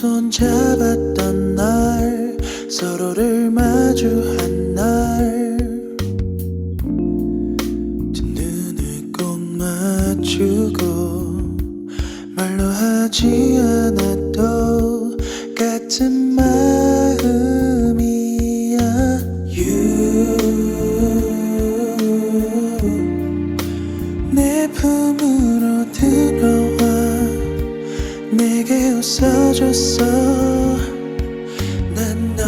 손 잡았던 날 서로를 마주한 날. 두 눈을 꼭 맞추고 말로 하지 않아 웃어줬어. 난너.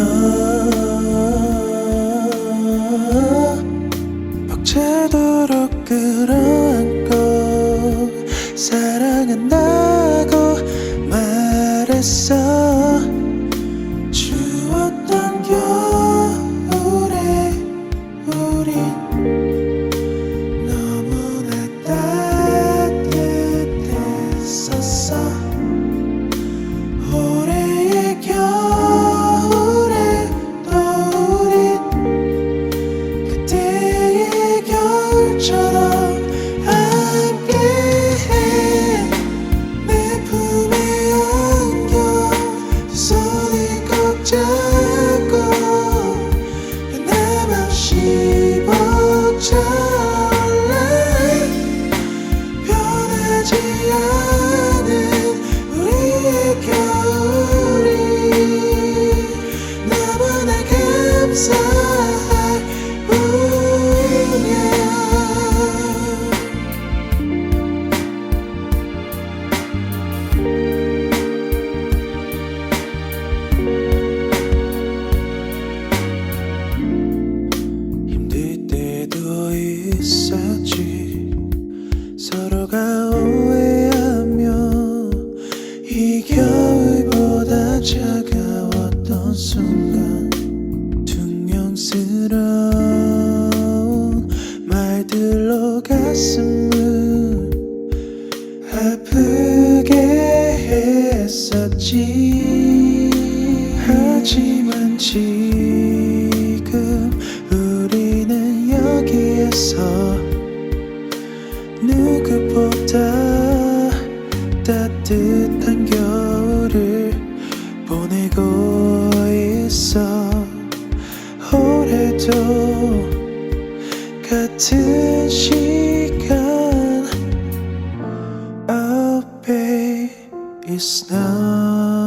벅차도록 끌어안고 사랑한다 나 차가웠던 순간 퉁명스러운 말들로 가슴을 아프게 했었지. 하지만 지금 우리는 여기에서 누구보다 따뜻 해도 같은 시간 Oh babe it's snowing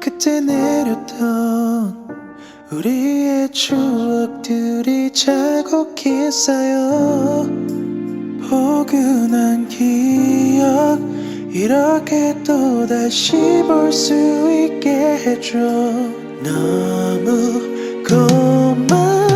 그때 내렸던 우리의 추억들이 자곡히 쌓여 포근한 기억 이렇게 또다시 볼 수 있게 해줘. 너무 고마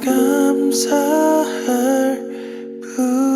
감사할 뿐